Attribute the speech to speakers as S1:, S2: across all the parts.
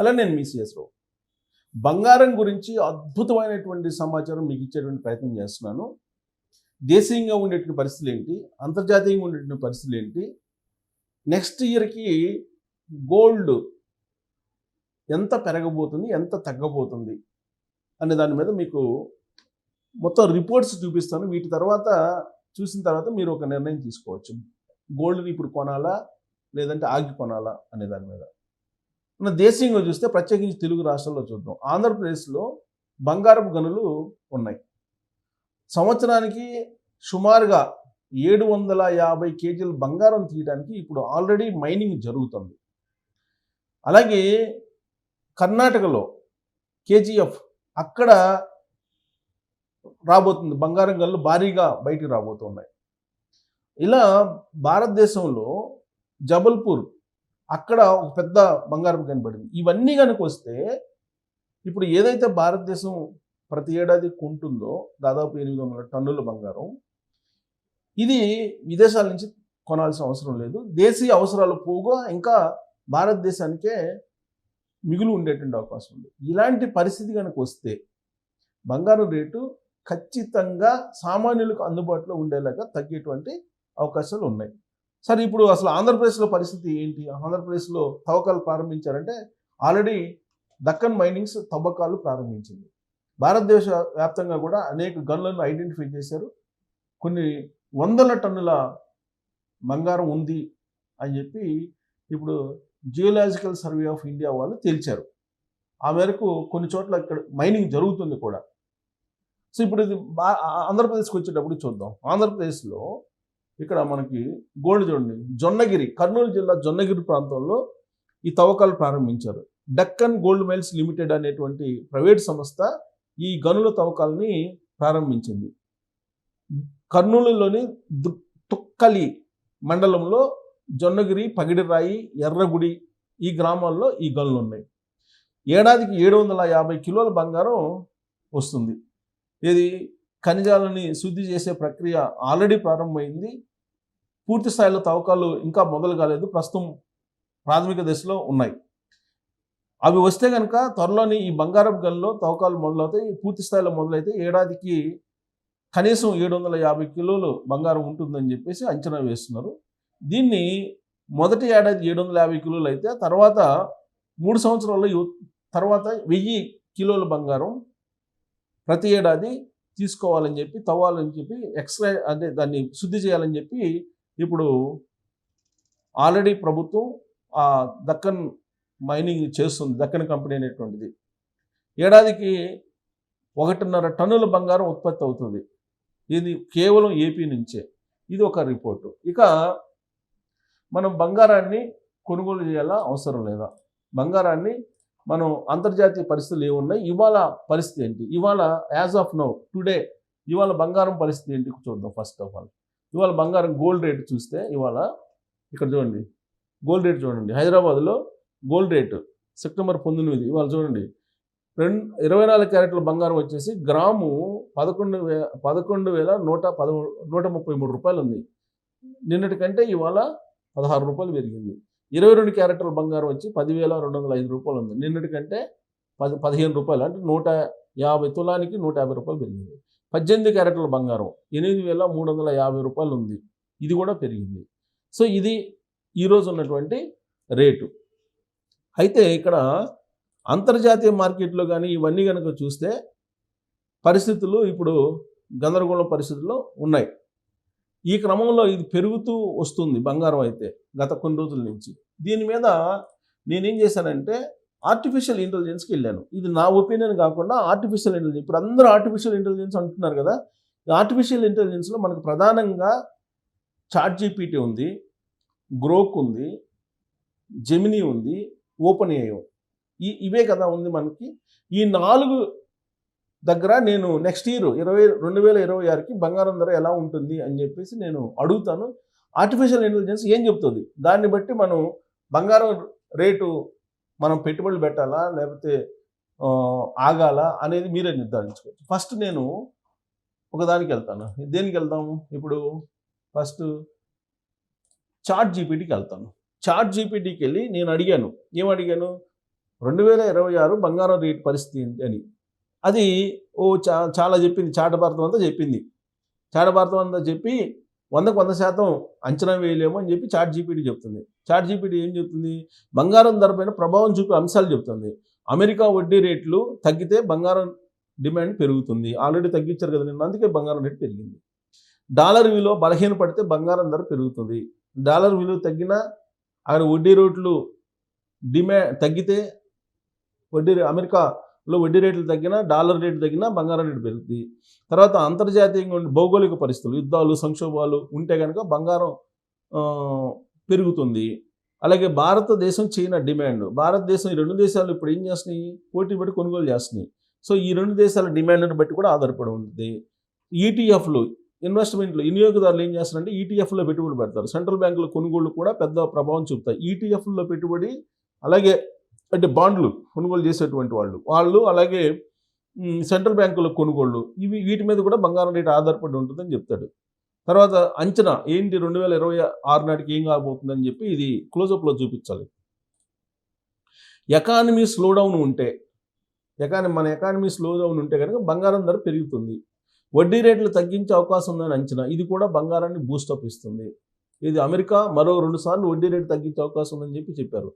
S1: అలా నేను మీ సిఎస్ రావు బంగారం గురించి అద్భుతమైనటువంటి సమాచారం మీకు ఇచ్చేటువంటి ప్రయత్నం చేస్తున్నాను. దేశీయంగా ఉండేటువంటి పరిస్థితులు ఏంటి? అంతర్జాతీయంగా ఉండేటువంటి పరిస్థితులు ఏంటి? నెక్స్ట్ ఇయర్కి గోల్డ్ ఎంత పెరగబోతుంది? ఎంత తగ్గబోతుంది? అనే దాని మీద మీకు మొత్తం రిపోర్ట్స్ చూపిస్తాను. వీటి తర్వాత చూసిన తర్వాత మీరు ఒక నిర్ణయం తీసుకోవచ్చు. గోల్డ్ని ఇప్పుడు కొనాలా? లేదంటే ఆగి కొనాలా? అనే దాని మీద. మన దేశీయంగా చూస్తే ప్రత్యేకించి తెలుగు రాష్ట్రాల్లో చూద్దాం. ఆంధ్రప్రదేశ్లో బంగారపు గనులు ఉన్నాయి. సంవత్సరానికి సుమారుగా ఏడు వందల యాభై కేజీల బంగారం తీయడానికి ఇప్పుడు ఆల్రెడీ మైనింగ్ జరుగుతుంది. అలాగే కర్ణాటకలో కేజీఎఫ్ అక్కడ రాబోతుంది. బంగారం గనులు భారీగా బయటికి రాబోతున్నాయి. ఇలా భారతదేశంలో జబల్పూర్ అక్కడ ఒక పెద్ద బంగారం కనబడింది ఇవన్నీ కనుక వస్తే ఇప్పుడు ఏదైతే భారతదేశం ప్రతి ఏడాది కొంటుందో దాదాపు ఎనిమిది వందల టన్నుల బంగారం ఇది విదేశాల నుంచి కొనాల్సిన అవసరం లేదు. దేశీయ అవసరాలు పోగా ఇంకా భారతదేశానికే మిగులు ఉండేటువంటి అవకాశం ఉంది. ఇలాంటి పరిస్థితి కనుక వస్తే బంగారం రేటు ఖచ్చితంగా సామాన్యులకు అందుబాటులో ఉండేలాగా తగ్గేటువంటి అవకాశాలు ఉన్నాయి. సరే ఇప్పుడు అసలు ఆంధ్రప్రదేశ్లో పరిస్థితి ఏంటి? ఆంధ్రప్రదేశ్లో తవ్వకాలు ప్రారంభించారంటే ఆల్రెడీ దక్కన్ మైనింగ్స్ తవ్వకాలు ప్రారంభించింది. భారతదేశ వ్యాప్తంగా కూడా అనేక గన్లను ఐడెంటిఫై చేశారు. కొన్ని వందల టన్నుల బంగారం ఉంది అని చెప్పి ఇప్పుడు జియోలాజికల్ సర్వే ఆఫ్ ఇండియా వాళ్ళు తేల్చారు. ఆ మేరకు కొన్ని చోట్ల ఇక్కడ మైనింగ్ జరుగుతుంది కూడా. సో ఇప్పుడు ఇది ఆంధ్రప్రదేశ్కి వచ్చేటప్పుడు చూద్దాం. ఆంధ్రప్రదేశ్లో ఇక్కడ మనకి గోల్డ్ చూడండి. జొన్నగిరి కర్నూలు జిల్లా జొన్నగిరి ప్రాంతంలో ఈ తవ్వకాలు ప్రారంభించారు. డక్కన్ గోల్డ్ మైల్స్ లిమిటెడ్ అనేటువంటి ప్రైవేట్ సంస్థ ఈ గనుల తవ్వకాలని ప్రారంభించింది. కర్నూలులోని తుక్కలి మండలంలో జొన్నగిరి పగిడిరాయి ఎర్రగుడి ఈ గ్రామాల్లో ఈ గనులు ఉన్నాయి. ఏడాదికి ఏడు వందల యాభై కిలోల బంగారం వస్తుంది. ఇది ఖనిజాలని శుద్ధి చేసే ప్రక్రియ ఆల్రెడీ ప్రారంభమైంది. పూర్తి స్థాయిలో తవ్వకాలు ఇంకా మొదలు కాలేదు. ప్రస్తుతం ప్రాథమిక దశలో ఉన్నాయి. అవి వస్తే కనుక త్వరలోని ఈ బంగారం గన్లో తవ్వకాలు మొదలవుతాయి. పూర్తి స్థాయిలో మొదలైతే ఏడాదికి కనీసం ఏడు వందల యాభై కిలోలు బంగారం ఉంటుందని చెప్పేసి అంచనా వేస్తున్నారు. దీన్ని మొదటి ఏడాది ఏడు వందల యాభై కిలోలు అయితే తర్వాత మూడు సంవత్సరాల్లో తర్వాత వెయ్యి కిలోల బంగారం ప్రతి ఏడాది తీసుకోవాలని చెప్పి తవ్వాలని చెప్పి ఎక్స్రే అంటే దాన్ని శుద్ధి చేయాలని చెప్పి ఇప్పుడు ఆల్రెడీ ప్రభుత్వం ఆ దక్కన్ మైనింగ్ చేస్తుంది దక్కన్ కంపెనీ అనేటువంటిది. ఏడాదికి ఒకటిన్నర టన్నుల బంగారం ఉత్పత్తి అవుతుంది. ఇది కేవలం ఏపీ నుంచే. ఇది ఒక రిపోర్టు. ఇక మనం బంగారాన్ని కొనుగోలు చేయాలా అవసరం లేదా? బంగారాన్ని మనం అంతర్జాతీయ పరిస్థితులు ఏమున్నాయి? ఇవాళ పరిస్థితి ఏంటి? ఇవాళ యాజ్ ఆఫ్ నౌ టుడే ఇవాళ బంగారం పరిస్థితి ఏంటి? చూద్దాం ఫస్ట్ ఆఫ్ ఆల్. ఇవాళ బంగారం గోల్డ్ రేట్ చూస్తే ఇవాళ ఇక్కడ చూడండి గోల్డ్ రేట్ చూడండి. హైదరాబాద్లో గోల్డ్ రేటు సెప్టెంబర్ పంతొమ్మిది ఇవాళ చూడండి. రెండు ఇరవై నాలుగు క్యారెట్ల బంగారం వచ్చేసి గ్రాము పదకొండు వే పదకొండు వేల నూట పదమూడు నూట ముప్పై మూడు రూపాయలు ఉంది. నిన్నటి కంటే ఇవాళ పదహారు రూపాయలు పెరిగింది. ఇరవై రెండు క్యారెట్ల బంగారం వచ్చి పదివేల రెండు వందల ఐదు రూపాయలు ఉంది. నిన్నటి కంటే పది పదిహేను రూపాయలు అంటే నూట యాభై తులానికి నూట యాభై రూపాయలు పెరిగింది. పద్దెనిమిది క్యారెట్ల బంగారం ఎనిమిది వేల మూడు వందల యాభై రూపాయలు ఉంది ఇది కూడా పెరిగింది. సో ఇది ఈరోజు ఉన్నటువంటి రేటు. అయితే ఇక్కడ అంతర్జాతీయ మార్కెట్లో కానీ ఇవన్నీ కనుక చూస్తే పరిస్థితులు ఇప్పుడు గందరగోళ పరిస్థితుల్లో ఉన్నాయి. ఈ క్రమంలో ఇది పెరుగుతూ వస్తుంది బంగారం అయితే గత కొన్ని రోజుల నుంచి. దీని మీద నేనేం చేశానంటే ఆర్టిఫిషియల్ ఇంటెలిజెన్స్కి వెళ్ళాను. ఇది నా ఒపీనియన్ కాకుండా ఆర్టిఫిషియల్ ఇంటెలిజెన్స్ ఇప్పుడు అందరూ ఆర్టిఫిషియల్ ఇంటెలిజెన్స్ అంటున్నారు కదా. ఆర్టిఫిషియల్ ఇంటెలిజెన్స్లో మనకు ప్రధానంగా చాట్ జీపీటీ ఉంది గ్రోక్ ఉంది జెమినీ ఉంది ఓపెన్ ఏఐ ఈ ఇవే కదా ఉంది మనకి. ఈ నాలుగు దగ్గర నేను నెక్స్ట్ ఇయర్ ఇరవై రెండు వేల ఇరవై ఆరుకి బంగారం ధర ఎలా ఉంటుంది అని చెప్పేసి నేను అడుగుతాను. ఆర్టిఫిషియల్ ఇంటెలిజెన్స్ ఏం చెప్తుంది? దాన్ని బట్టి మనం బంగారం రేటు మనం పెట్టుబడులు పెట్టాలా లేకపోతే ఆగాల ఆగాలా అనేది మీరే నిర్ధారించుకోవచ్చు. ఫస్ట్ నేను ఒకదానికి వెళ్తాను. దేనికి వెళ్తాము? ఇప్పుడు ఫస్ట్ చాట్ జీపీటీకి వెళ్తాను. చాట్ జీపీటీకి వెళ్ళి నేను అడిగాను. ఏం అడిగాను? రెండు వేల ఇరవై ఆరు బంగారం రేటు పరిస్థితి ఏంటి అని. అది ఓ చా చాలా చెప్పింది. చాట భారతం అంతా చెప్పింది. చాట భారతం అంతా చెప్పి వందకు వంద శాతం అంచనా వేయలేము అని చెప్పి చాట్ జీపీటీ చెప్తుంది. చాట్ జీపీటీ ఏం చెప్తుంది? బంగారం ధరపైన ప్రభావం చూపే అంశాలు చెప్తుంది. అమెరికా వడ్డీ రేట్లు తగ్గితే బంగారం డిమాండ్ పెరుగుతుంది. ఆల్రెడీ తగ్గించారు కదా నిన్న అందుకే బంగారం రేటు పెరిగింది. డాలర్ విలువ బలహీన పడితే బంగారం ధర పెరుగుతుంది. డాలర్ విలువ తగ్గినా అక్కడ వడ్డీ రేట్లు డిమాండ్ తగ్గితే వడ్డీ అమెరికాలో వడ్డీ రేట్లు తగ్గినా డాలర్ రేటు తగ్గినా బంగారం రేటు పెరుగుతుంది తర్వాత అంతర్జాతీయంగా ఉండే భౌగోళిక పరిస్థితులు యుద్ధాలు సంక్షోభాలు ఉంటే కనుక బంగారం పెరుగుతుంది. అలాగే భారతదేశం చైనా డిమాండ్. భారతదేశం ఈ రెండు దేశాలు ఇప్పుడు ఏం చేస్తున్నాయి? పోటీ పడి కొనుగోలు చేస్తున్నాయి. సో ఈ రెండు దేశాల డిమాండ్ని బట్టి కూడా ఆధారపడి ఉంటుంది. ఈటీఎఫ్లు ఇన్వెస్ట్మెంట్లు వినియోగదారులు ఏం చేస్తారంటే ఈటీఎఫ్లో పెట్టుబడి పెడతారు. సెంట్రల్ బ్యాంకుల కొనుగోళ్ళు కూడా పెద్ద ప్రభావం చూపుతాయి. ఈటీఎఫ్లో పెట్టుబడి అలాగే అంటే బాండ్లు కొనుగోలు చేసేటువంటి వాళ్ళు. వాళ్ళు అలాగే సెంట్రల్ బ్యాంకుల కొనుగోళ్ళు ఇవి వీటి మీద కూడా బంగారం రేటు ఆధారపడి ఉంటుందని చెప్తాడు. తర్వాత అంచనా ఏంటి రెండు వేల ఇరవై ఆరు నాటికి ఏం కాబోతుందని చెప్పి ఇది క్లోజప్లో చూపించాలి. ఎకానమీ స్లో డౌన్ ఉంటే ఎకానమీ మన ఎకానమీ స్లో డౌన్ ఉంటే కనుక బంగారం ధర పెరుగుతుంది. వడ్డీ రేట్లు తగ్గించే అవకాశం ఉందని అంచనా. ఇది కూడా బంగారాన్ని బూస్టప్ ఇస్తుంది. ఇది అమెరికా మరో రెండు సార్లు వడ్డీ రేటు తగ్గించే అవకాశం ఉందని చెప్పి చెప్పారు.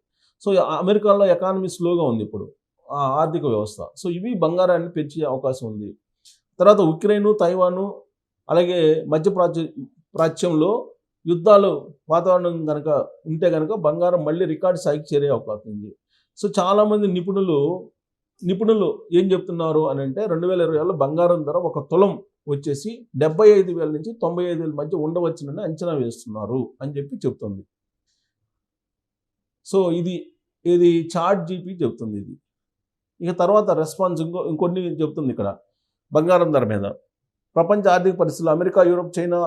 S1: సో అమెరికాలో ఎకానమీ స్లోగా ఉంది ఇప్పుడు ఆ ఆర్థిక వ్యవస్థ. సో ఇవి బంగారాన్ని పెంచే అవకాశం ఉంది. తర్వాత ఉక్రెయిన్ తైవాను అలాగే మధ్య ప్రాచ్య ప్రాచ్యంలో యుద్ధాలు వాతావరణం కనుక ఉంటే కనుక బంగారం మళ్ళీ రికార్డ్ స్థాయికి చేరే అవకాశం ఉంది. సో చాలామంది నిపుణులు నిపుణులు ఏం చెప్తున్నారు అని అంటే రెండు వేల ఇరవై ఏళ్ళలో బంగారం ధర ఒక తులం వచ్చేసి డెబ్బై ఐదు వేల నుంచి తొంభై ఐదు వేల మధ్య ఉండవచ్చునని అంచనా వేస్తున్నారు అని చెప్పి చెప్తుంది. సో ఇది ఇది చార్ట్ జీపీ చెప్తుంది ఇది. ఇక తర్వాత రెస్పాన్స్ ఇంకో ఇంకొన్ని చెప్తుంది ఇక్కడ బంగారం ధర మీద. ప్రపంచ ఆర్థిక పరిస్థితులు అమెరికా యూరోప్ చైనా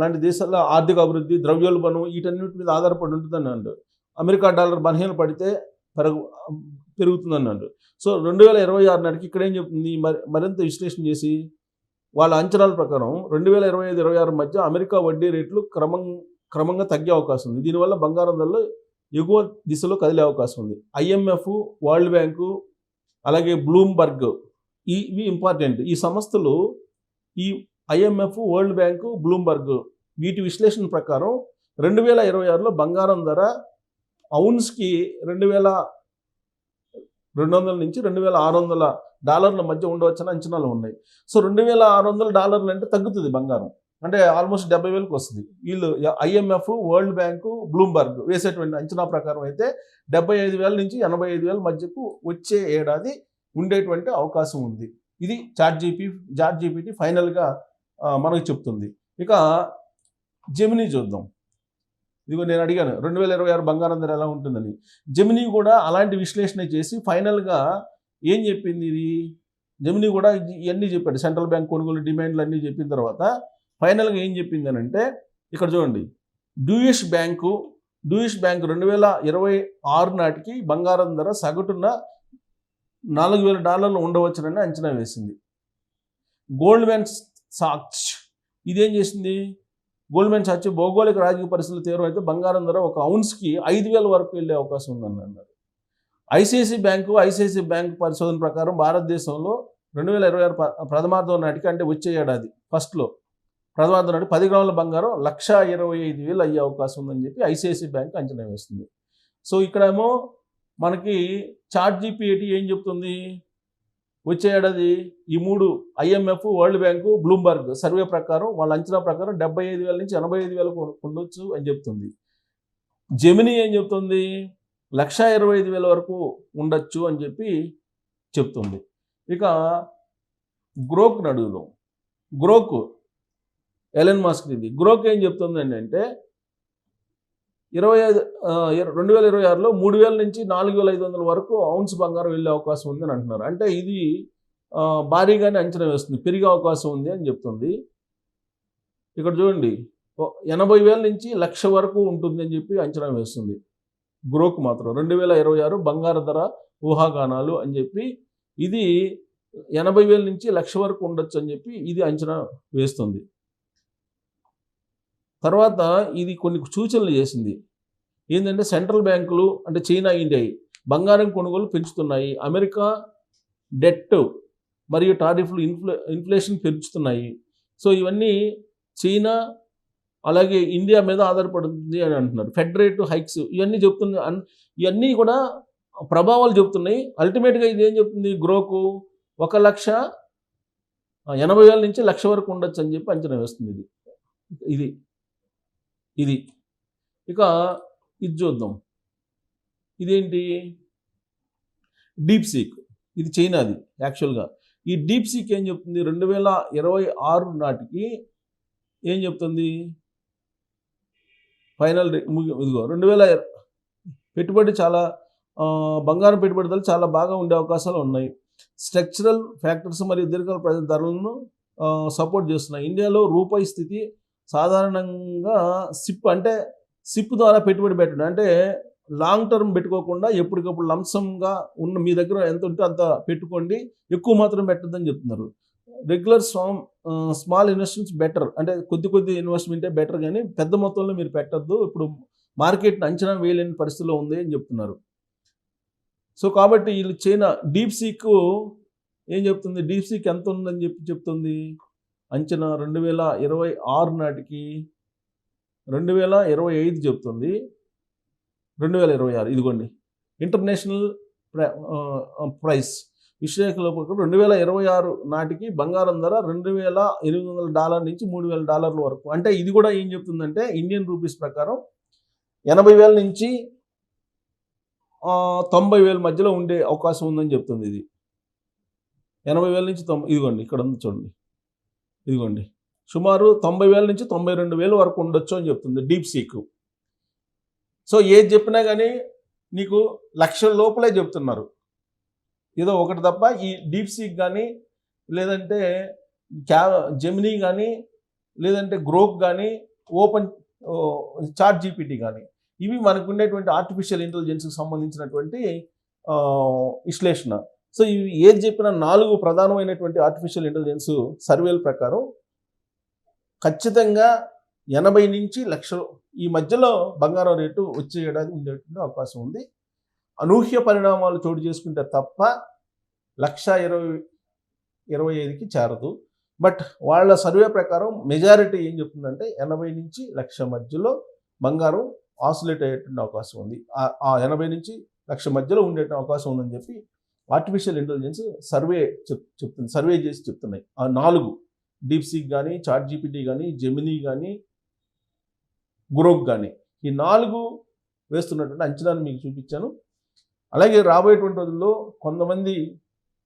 S1: లాంటి దేశాల్లో ఆర్థిక అభివృద్ధి ద్రవ్యోల్బణం వీటన్నిటి మీద ఆధారపడి ఉంటుందన్నాడు అమెరికా డాలర్ బలహీన పడితే పెరుగు పెరుగుతుందన్నాడు. సో రెండు వేల ఇరవై ఆరు నాటికి ఇక్కడ ఏం చెప్తుంది? మరి మరింత విశ్లేషణ చేసి వాళ్ళ అంచనాల ప్రకారం రెండు వేల ఇరవై ఐదు ఇరవై ఆరు మధ్య అమెరికా వడ్డీ రేట్లు క్రమం క్రమంగా తగ్గే అవకాశం ఉంది. దీనివల్ల బంగారం ధరలు ఎగువ దిశలో కదిలే అవకాశం ఉంది. ఐఎంఎఫ్ వరల్డ్ బ్యాంకు అలాగే బ్లూంబర్గ్ ఇవి ఇంపార్టెంట్ ఈ సంస్థలు ఈ ఐఎంఎఫ్ వరల్డ్ బ్యాంకు బ్లూంబర్గ్ వీటి విశ్లేషణ ప్రకారం రెండు వేల ఇరవై ఆరులో బంగారం ధర ఔన్స్కి రెండు వేల రెండు వందల నుంచి రెండు వేల ఆరు వందల డాలర్ల మధ్య ఉండవచ్చని అంచనాలు ఉన్నాయి. సో రెండు వేల ఆరు వందల డాలర్లు అంటే తగ్గుతుంది బంగారం. అంటే ఆల్మోస్ట్ డెబ్బై వేలకు వస్తుంది. వీళ్ళు ఐఎంఎఫ్ వరల్డ్ బ్యాంకు బ్లూంబర్గ్ వేసేటువంటి అంచనా ప్రకారం అయితే డెబ్బై ఐదు వేల నుంచి ఎనభై ఐదు వేల మధ్యకు వచ్చే ఏడాది ఉండేటువంటి అవకాశం ఉంది. ఇది చాట్ జీపీ చాట్ జీపీటీ ఫైనల్గా మనకు చెప్తుంది. ఇక జెమినీ చూద్దాం. ఇదిగో నేను అడిగాను రెండు వేల ఇరవై ఆరు బంగారం ధర ఎలా ఉంటుందని. జెమినీ కూడా అలాంటి విశ్లేషణ చేసి ఫైనల్గా ఏం చెప్పింది ఇది? జెమినీ కూడా ఇవన్నీ చెప్పాడు సెంట్రల్ బ్యాంక్ కొనుగోలు డిమాండ్లు అన్నీ చెప్పిన తర్వాత ఫైనల్గా ఏం చెప్పింది అని అంటే ఇక్కడ చూడండి. డ్యూయిష్ బ్యాంకు డూయిష్ బ్యాంక్ రెండు వేల ఇరవై ఆరు నాటికి బంగారం ధర సగటున నాలుగు వేల డాలర్లు ఉండవచ్చునని అంచనా వేసింది. గోల్డ్ మ్యాన్ సాక్స్ ఇదేం చేసింది? గోల్డ్ మ్యాన్ సాక్స్ భౌగోళిక రాజకీయ పరిస్థితులు తీవ్రమైతే బంగారం ధర ఒక ఔన్స్కి ఐదు వేల వరకు వెళ్ళే అవకాశం ఉందని అన్నారు ఐసిఐసి బ్యాంకు ఐసిఐసి బ్యాంక్ పరిశోధన ప్రకారం భారతదేశంలో రెండు వేల ఇరవై ఆరు ప్రథమార్థం నాటికి అంటే వచ్చే ఏడాది ఫస్ట్లో. ప్రథమార్థం నాటికి పది గ్రాముల బంగారం లక్ష ఇరవై ఐదు వేలు అయ్యే అవకాశం ఉందని చెప్పి ఐసిఐసి బ్యాంక్ అంచనా వేస్తుంది సో ఇక్కడేమో మనకి చార్ట్ జీపీఏటీ ఏం చెప్తుంది? వచ్చే ఏడాది ఈ మూడు IMF world bank Bloomberg survey ప్రకారం వాళ్ళ అంచనా ప్రకారం డెబ్బై ఐదు వేల నుంచి ఎనభై ఐదు వేలకు ఉండొచ్చు అని చెప్తుంది. జెమినీ ఏం చెప్తుంది? లక్ష ఇరవై ఐదు వేల వరకు ఉండొచ్చు అని చెప్పి చెప్తుంది. ఇక గ్రోక్ నడువులో గ్రోక్ ఎలెన్ మాస్క్ ఇది గ్రోక్ ఏం చెప్తుంది అంటే ఇరవై ఐదు రెండు వేల ఇరవై ఆరులో మూడు వేల నుంచి నాలుగు వేల ఐదు వందల వరకు ఔన్స్ బంగారం వెళ్ళే అవకాశం ఉంది అని అంటున్నారు. అంటే ఇది భారీగానే అంచనా వేస్తుంది పెరిగే అవకాశం ఉంది అని చెప్తుంది. ఇక్కడ చూడండి ఎనభై వేల నుంచి లక్ష వరకు ఉంటుంది అని చెప్పి అంచనా వేస్తుంది. గ్రోక్ మాత్రం రెండు వేల ఇరవై ఆరు బంగారు ధర ఊహాగానాలు అని చెప్పి ఇది ఎనభై వేల నుంచి లక్ష వరకు ఉండొచ్చు అని చెప్పి ఇది అంచనా వేస్తుంది. తర్వాత ఇది కొన్ని సూచనలు చేసింది. ఏంటంటే సెంట్రల్ బ్యాంకులు అంటే చైనా ఇండియా బంగారం కొనుగోలు పెంచుతున్నాయి. అమెరికా డెట్ మరియు టారిఫ్లు ఇన్ఫ్లే ఇన్ఫ్లేషన్ పెంచుతున్నాయి. సో ఇవన్నీ చైనా అలాగే ఇండియా మీద ఆధారపడుతుంది అని అంటున్నారు. ఫెడరేట్ హైక్స్ ఇవన్నీ చెప్తున్న ఇవన్నీ కూడా ప్రభావాలు చెప్తున్నాయి. అల్టిమేట్గా ఇది ఏం చెప్తుంది? గ్రోకు ఒక లక్ష ఎనభై వేల నుంచి లక్ష వరకు ఉండొచ్చు అని చెప్పి అంచనా వేస్తుంది ఇది. ఇది ఇది. ఇక ఇది చూద్దాం. ఇదేంటి? Deep seek. ఇది చైనాది యాక్చువల్గా. ఈ డీప్ సీక్ ఏం చెప్తుంది? రెండు వేల ఇరవై ఆరు నాటికి ఏం చెప్తుంది? ఫైనల్ రే- ఇదిగో రెండు వేల పెట్టుబడి చాలా బంగారం పెట్టుబడిదారులు చాలా బాగా ఉండే అవకాశాలు ఉన్నాయి. స్ట్రక్చరల్ ఫ్యాక్టర్స్ మరియు దీర్ఘకాల ప్రజల ధరలను సపోర్ట్ చేస్తున్నాయి. ఇండియాలో రూపాయి స్థితి సాధారణంగా సిప్ అంటే సిప్ ద్వారా పెట్టుబడి పెట్టడం. అంటే లాంగ్ టర్మ్ పెట్టుకోకుండా ఎప్పటికప్పుడు లంసంగా ఉన్న మీ దగ్గర ఎంత ఉంటే అంత పెట్టుకోండి. ఎక్కువ మాత్రం పెట్టద్దని చెప్తున్నారు. రెగ్యులర్ స్వామ్ స్మాల్ ఇన్వెస్ట్మెంట్స్ బెటర్ అంటే కొద్ది కొద్ది ఇన్వెస్ట్మెంటే బెటర్ కానీ పెద్ద మొత్తంలో మీరు పెట్టద్దు. ఇప్పుడు మార్కెట్ని అంచనా వేయలేని పరిస్థితిలో ఉంది అని చెప్తున్నారు. సో కాబట్టి వీళ్ళు చైనా డీప్ సీక్ ఏం చెప్తుంది? డీప్ సీక్ ఎంత ఉందని చెప్పి చెప్తుంది? అంచనా రెండు వేల ఇరవై ఆరు నాటికి రెండు వేల ఇరవై ఐదు చెప్తుంది. రెండు వేల ఇరవై ఆరు ఇదిగోండి. International price. విశ్లేషకుల రెండు వేల ఇరవై ఆరు నాటికి బంగారం ధర రెండు వేల ఎనిమిది వందల డాలర్ నుంచి మూడు వేల డాలర్ల వరకు. అంటే ఇది కూడా ఏం చెప్తుందంటే ఇండియన్ రూపీస్ ప్రకారం ఎనభై వేల నుంచి తొంభై వేల మధ్యలో ఉండే అవకాశం ఉందని చెప్తుంది ఇది. ఎనభై వేల నుంచి తొంభై ఇదిగోండి ఇక్కడ ఉంది చూడండి. ఇదిగోండి. సుమారు తొంభై వేల నుంచి తొంభై రెండు వేల వరకు ఉండొచ్చు అని చెప్తుంది డీప్ సీక్. సో ఏది చెప్పినా కానీ నీకు లక్షల లోపలే చెప్తున్నారు. ఏదో ఒకటి తప్ప ఈ డీప్ సీక్ కానీ లేదంటే క్యా జెమినీ కానీ లేదంటే గ్రోక్ కానీ ఓపెన్ చార్ట్ జీపీటీ కానీ ఇవి మనకు ఉండేటువంటి ఆర్టిఫిషియల్ ఇంటెలిజెన్స్కి సంబంధించినటువంటి విశ్లేషణ. సో ఇవి ఏది చెప్పినా నాలుగు ప్రధానమైనటువంటి ఆర్టిఫిషియల్ ఇంటెలిజెన్స్ సర్వేల ప్రకారం ఖచ్చితంగా ఎనభై నుంచి లక్షలు ఈ మధ్యలో బంగారం రేటు వచ్చే ఏడాది ఉండేటువంటి అవకాశం ఉంది. అనూహ్య పరిణామాలు చోటు చేసుకుంటే తప్ప లక్ష ఇరవై ఇరవై ఐదుకి చేరదు. బట్ వాళ్ళ సర్వే ప్రకారం మెజారిటీ ఏం చెప్తుందంటే ఎనభై నుంచి లక్ష మధ్యలో బంగారం ఆసిలేట్ అయ్యేటువంటి అవకాశం ఉంది. ఆ- ఆ ఎనభై నుంచి లక్ష మధ్యలో ఉండే అవకాశం ఉందని చెప్పి ఆర్టిఫిషియల్ ఇంటెలిజెన్స్ సర్వే చెప్ చెప్తుంది సర్వే చేసి చెప్తున్నాయి. ఆ నాలుగు డీప్ సీక్ కానీ చాట్ జీపీటీ కానీ జెమినీ కానీ గ్రోక్ కానీ ఈ నాలుగు వేస్తున్నటువంటి అంచనాను మీకు చూపించాను. అలాగే రాబోయేటువంటి రోజుల్లో కొంతమంది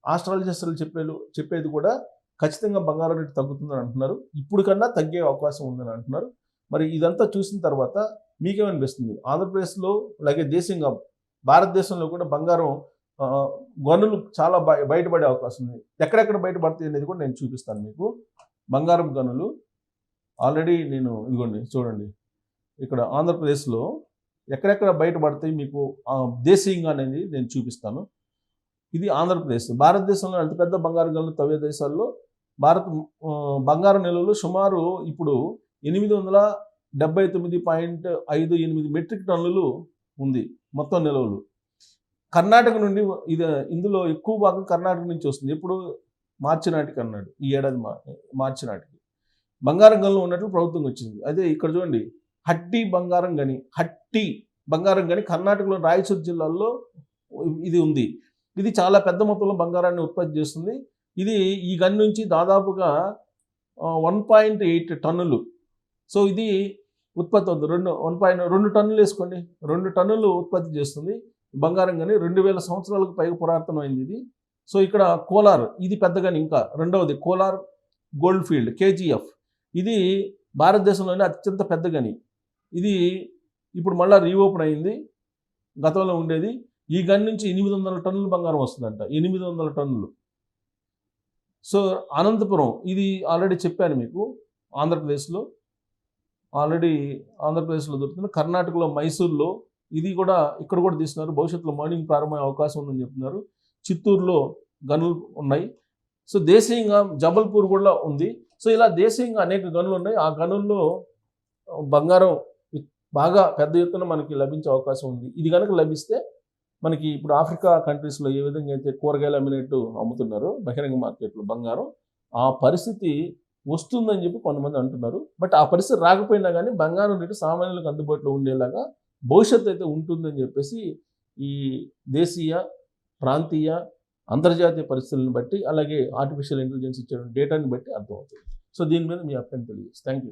S1: ఆస్ట్రాలజిస్టులు చెప్పే చెప్పేది కూడా ఖచ్చితంగా బంగారం రేటు తగ్గుతుందని అంటున్నారు. ఇప్పుడు కన్నా తగ్గే అవకాశం ఉందని అంటున్నారు. మరి ఇదంతా చూసిన తర్వాత మీకేమనిపిస్తుంది? ఆంధ్రప్రదేశ్లో అలాగే దేశంగా భారతదేశంలో కూడా బంగారం గనులు చాలా బయటపడే అవకాశం ఉంది. ఎక్కడెక్కడ బయటపడతాయి అనేది కూడా నేను చూపిస్తాను మీకు. బంగారం గనులు ఆల్రెడీ నేను ఇదిగోండి చూడండి. ఇక్కడ ఆంధ్రప్రదేశ్లో ఎక్కడెక్కడ బయటపడతాయి మీకు దేశీయంగా అనేది నేను చూపిస్తాను. ఇది ఆంధ్రప్రదేశ్. భారతదేశంలో అతిపెద్ద బంగారు గనులు తవ్వే దేశాల్లో భారత్ బంగారు నిల్వలు సుమారు ఇప్పుడు ఎనిమిది వందల డెబ్బై తొమ్మిది పాయింట్ ఐదు ఎనిమిది మెట్రిక్ టన్నులు ఉంది మొత్తం నిల్వలు కర్ణాటక నుండి ఇది ఇందులో ఎక్కువ భాగం కర్ణాటక నుంచి వస్తుంది. ఎప్పుడు? మార్చి నాటికి అన్నాడు ఈ ఏడాది మా మార్చి నాటికి. బంగారం ఉన్నట్లు ప్రభుత్వం వచ్చింది. అదే ఇక్కడ చూడండి. హట్టి బంగారం గని హట్టి బంగారం గని కర్ణాటకలో రాయచూర్ జిల్లాలో ఇది ఉంది. ఇది చాలా పెద్ద మొత్తంలో బంగారాన్ని ఉత్పత్తి చేస్తుంది. ఇది ఈ గన్ నుంచి దాదాపుగా వన్ పాయింట్ ఎయిట్ టన్నులు. సో ఇది ఉత్పత్తి అవుతుంది. రెండు వన్ పాయింట్ రెండు టన్నులు వేసుకోండి. రెండు టన్నులు ఉత్పత్తి చేస్తుంది. బంగారం కానీ రెండు వేల సంవత్సరాలకు పైగా పురాతనమైంది అయింది ఇది. సో ఇక్కడ కోలార్ ఇది పెద్దగాని ఇంకా రెండవది కోలార్ గోల్డ్ ఫీల్డ్ కేజీఎఫ్. ఇది భారతదేశంలోనే అత్యంత పెద్ద గని ఇది ఇప్పుడు మళ్ళీ రీఓపెన్ అయింది. గతంలో ఉండేది ఈ గని నుంచి ఎనిమిది వందల టన్నులు బంగారం వస్తుందంట ఎనిమిది వందల టన్నులు. సో అనంతపురం ఇది ఆల్రెడీ చెప్పాను మీకు ఆంధ్రప్రదేశ్లో. ఆల్రెడీ ఆంధ్రప్రదేశ్లో దొరుకుతుంది. కర్ణాటకలో మైసూర్లో ఇది కూడా ఇక్కడ కూడా తీస్తున్నారు. భవిష్యత్తులో మైనింగ్ ప్రారంభమయ్యే అవకాశం ఉందని చెప్తున్నారు. చిత్తూరులో గనులు ఉన్నాయి. సో దేశీయంగా జబల్పూర్ కూడా ఉంది. సో ఇలా దేశీయంగా అనేక గనులు ఉన్నాయి. ఆ గనుల్లో బంగారం బాగా పెద్ద ఎత్తున మనకి లభించే అవకాశం ఉంది. ఇది కనుక లభిస్తే మనకి ఇప్పుడు ఆఫ్రికా కంట్రీస్లో ఏ విధంగా అయితే కూరగాయలు అమ్మినట్టు అమ్ముతున్నారు బహిరంగ మార్కెట్లో బంగారం ఆ పరిస్థితి వస్తుందని చెప్పి కొంతమంది అంటున్నారు. బట్ ఆ పరిస్థితి రాకపోయినా కానీ బంగారం రేటు సామాన్యులకు అందుబాటులో ఉండేలాగా భవిష్యత్తు అయితే ఉంటుందని చెప్పేసి ఈ దేశీయ ప్రాంతీయ అంతర్జాతీయ పరిస్థితులను బట్టి అలాగే ఆర్టిఫిషియల్ ఇంటెలిజెన్స్ ఇచ్చే డేటాని బట్టి అర్థమవుతుంది. సో దీని మీద మీ అభిప్రాయం తెలియజేసి థ్యాంక్ యూ